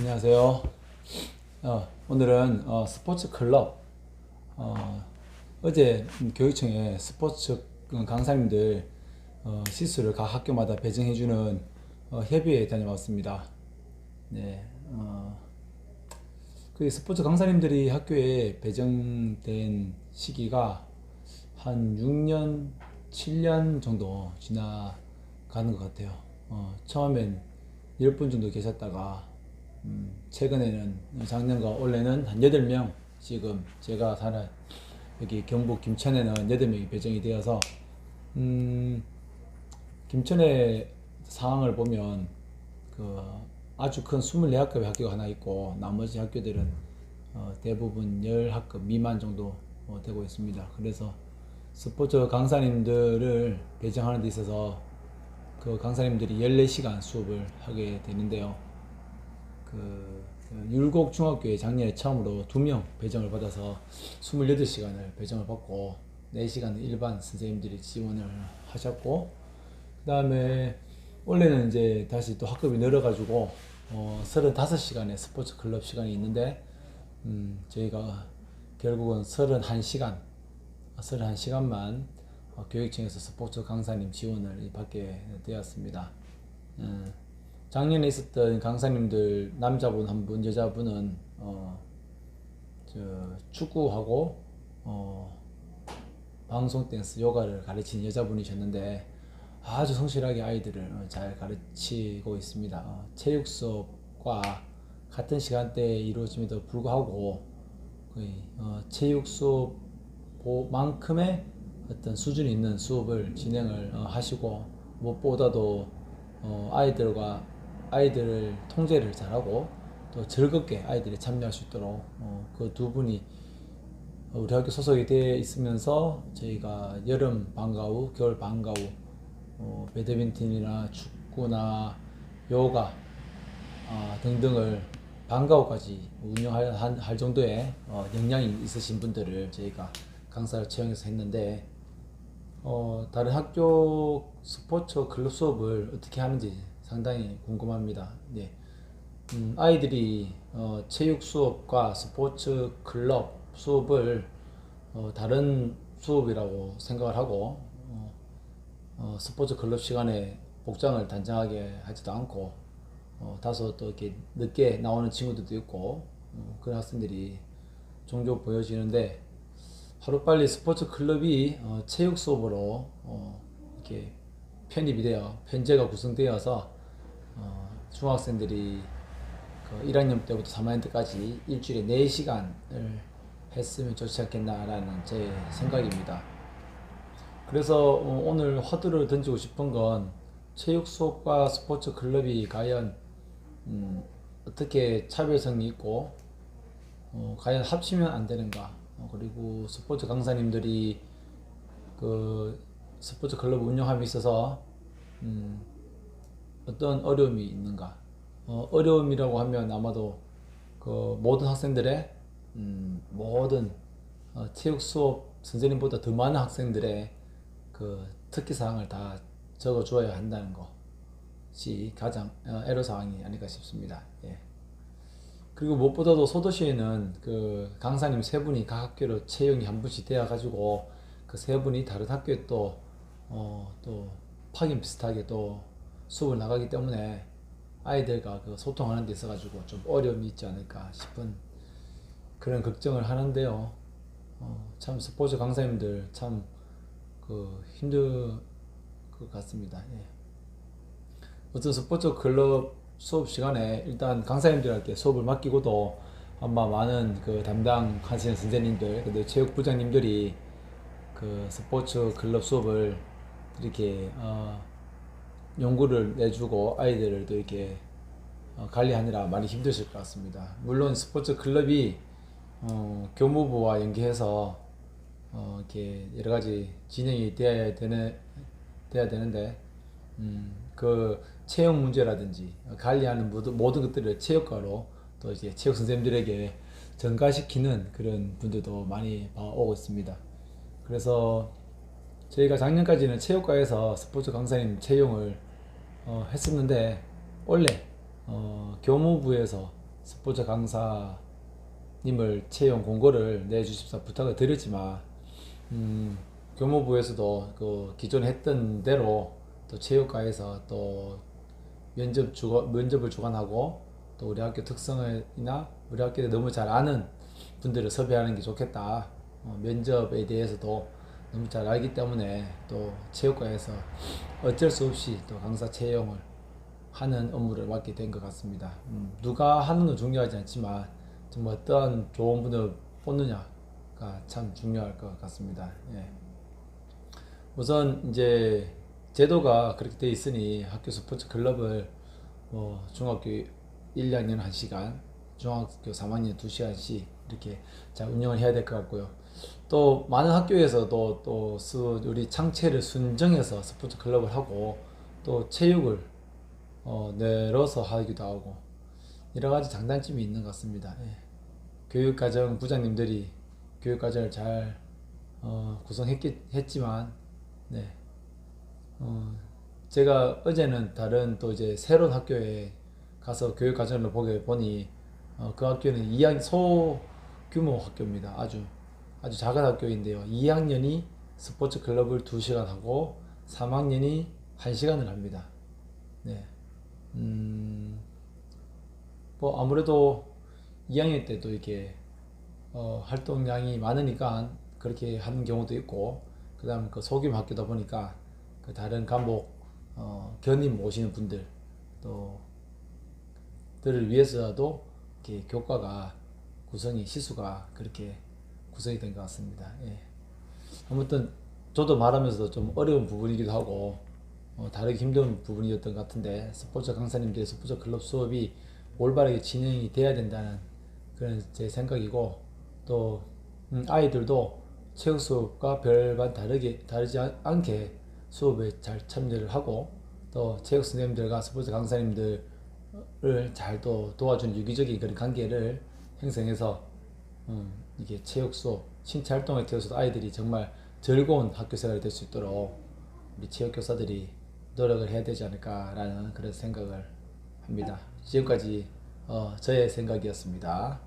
안녕하세요. 어, 오늘은 어, 스포츠 클럽 어, 어제 교육청에 스포츠 강사님들 어, 시수를 각 학교마다 배정해주는 어, 협의회에 다녀왔습니다. 네, 어, 그 스포츠 강사님들이 학교에 배정된 시기가 한 6년, 7년 정도 지나가는 것 같아요. 어, 처음엔 10분 정도 계셨다가 음, 최근에는 작년과 올해는 한 8명 지금 제가 사는 여기 경북 김천에는 8명이 배정이 되어서 음, 김천의 상황을 보면 그 아주 큰 24학급의 학교가 하나 있고 나머지 학교들은 어, 대부분 10학급 미만 정도 어, 되고 있습니다. 그래서 스포츠 강사님들을 배정하는 데 있어서 그 강사님들이 14시간 수업을 하게 되는데요. 그 율곡 중학교에 작년에 처음으로 두 명 배정을 받아서 28시간을 배정을 받고 4시간은 일반 선생님들이 지원을 하셨고 그 다음에 원래는 이제 다시 또 학급이 늘어가지고 어, 35시간의 스포츠 클럽 시간이 있는데 음, 저희가 결국은 31시간 31시간만 어, 교육청에서 스포츠 강사님 지원을 받게 되었습니다. 음, 작년에 있었던 강사님들 남자분 한 분, 여자분은 어, 저 축구하고 어, 방송 댄스, 요가를 가르치는 여자분이셨는데 아주 성실하게 아이들을 어, 잘 가르치고 있습니다. 어, 체육 수업과 같은 시간대에 이루어짐에도 불구하고 거의 어, 체육 수업만큼의 어떤 수준이 있는 수업을 진행을 어, 하시고 무엇보다도 어, 아이들과 아이들을 통제를 잘하고 또 즐겁게 아이들이 참여할 수 있도록 어, 그 두 분이 우리 학교 소속이 되어 있으면서 저희가 여름 방과 후, 겨울 방과 후 어, 배드민턴이나 축구나 요가 아, 등등을 방과 후까지 운영할 정도의 어, 역량이 있으신 분들을 저희가 강사를 채용해서 했는데 어, 다른 학교 스포츠 클럽 수업을 어떻게 하는지 상당히 궁금합니다. 네. 음, 아이들이 어, 체육 수업과 스포츠 클럽 수업을 어, 다른 수업이라고 생각을 하고 어, 어, 스포츠 클럽 시간에 복장을 단정하게 하지도 않고 어, 다소 또 이렇게 늦게 나오는 친구들도 있고 어, 그런 학생들이 종종 보여지는데 하루빨리 스포츠 클럽이 어, 체육 수업으로 어, 이렇게 편입이 되어 편제가 구성되어서 어, 중학생들이 그 1학년 때부터 3학년 때까지 일주일에 4시간을 했으면 좋지 않겠나라는 제 생각입니다. 그래서 어, 오늘 화두를 던지고 싶은 건 체육 수업과 스포츠 클럽이 과연 음, 어떻게 차별성이 있고 어, 과연 합치면 안 되는가 어, 그리고 스포츠 강사님들이 그 스포츠 클럽 운영함에 있어서 음, 어떤 어려움이 있는가 어, 어려움이라고 하면 아마도 그 모든 학생들의 음, 모든 어, 체육 수업 선생님보다 더 많은 학생들의 그 특기 사항을 다 적어 주어야 한다는 것이 가장 어, 애로 사항이 아닐까 싶습니다. 예. 그리고 무엇보다도 소도시에는 그 강사님 세 분이 각 학교로 채용이 한 분씩 되어 가지고 그 세 분이 다른 학교에 또 어, 또 파견 비슷하게 또 수업을 나가기 때문에 아이들과 그 소통하는 데 있어 가지고 좀 어려움이 있지 않을까 싶은 그런 걱정을 하는데요. 어, 참 스포츠 강사님들 참 그 힘들 것 같습니다. 예. 어떤 스포츠 클럽 수업 시간에 일단 강사님들에게 수업을 맡기고도 아마 많은 그 담당 하시는 선생님들, 근데 체육부장님들이 그 스포츠 클럽 수업을 이렇게 어, 연구를 내주고 아이들을 또 이렇게 어, 관리하느라 많이 힘드실 것 같습니다. 물론 스포츠 클럽이 어, 교무부와 연계해서 어, 이렇게 여러 가지 진행이 되어야 되는 돼야 되는데 음, 그 체육 문제라든지 관리하는 모든, 모든 것들을 체육과로 또 이제 체육 선생님들에게 전가시키는 그런 분들도 많이 봐오고 있습니다. 그래서 저희가 작년까지는 체육과에서 스포츠 강사님 채용을 어, 했었는데 원래 어, 교무부에서 스포츠 강사님을 채용 공고를 내주십사 부탁을 드렸지만 음, 교무부에서도 그 기존에 했던 대로 또 체육과에서 또 면접 주거, 면접을 주관하고 또 우리 학교 특성이나 우리 학교에 너무 잘 아는 분들을 섭외하는 게 좋겠다. 어, 면접에 대해서도 너무 잘 알기 때문에 또 체육과에서 어쩔 수 없이 또 강사 채용을 하는 업무를 맡게 된 것 같습니다. 음, 누가 하는 건 중요하지 않지만 정말 어떠한 좋은 분을 뽑느냐가 참 중요할 것 같습니다. 예. 우선 이제 제도가 그렇게 돼 있으니 학교 스포츠 클럽을 뭐 중학교 1, 2학년 1시간, 중학교 3학년 2시간씩 이렇게 잘 운영을 해야 될 것 같고요. 또 많은 학교에서도 또 수- 우리 창체를 순정해서 스포츠 클럽을 하고 또 체육을 어, 내려서 하기도 하고 여러 가지 장단점이 있는 것 같습니다. 예. 교육과정 부장님들이 교육과정을 잘 어, 구성했지만 네. 어, 제가 어제는 다른 또 이제 새로운 학교에 가서 교육 과정을 보게 보니 어, 그 학교는 2학 소규모 학교입니다. 아주 아주 작은 학교인데요. 2학년이 스포츠 클럽을 2시간 하고 3학년이 1시간을 합니다. 네. 음, 뭐 아무래도 2학년 때도 이렇게 어, 활동량이 많으니까 그렇게 하는 경우도 있고 그 다음 그 소규모 학교다 보니까 그 다른 감독 어, 견인 모시는 분들 또 들을 위해서라도 이렇게 교과가 구성이 시수가 그렇게 구성이 된 것 같습니다. 예. 아무튼 저도 말하면서 좀 어려운 부분이기도 하고 어, 다르게 힘든 부분이었던 것 같은데 스포츠 강사님들의 스포츠 클럽 수업이 올바르게 진행이 돼야 된다는 그런 제 생각이고 또 음, 아이들도 체육 수업과 별반 다르게 다르지 않- 않게 수업에 잘 참여를 하고 또 체육 선생님들과 스포츠 강사님들을 잘 또 도와주는 유기적인 그런 관계를 형성해서 음, 이게 체육 수업, 신체 활동에 되어서 아이들이 정말 즐거운 학교 생활이 될 수 있도록 우리 체육 교사들이 노력을 해야 되지 않을까라는 그런 생각을 합니다. 지금까지 어, 저의 생각이었습니다.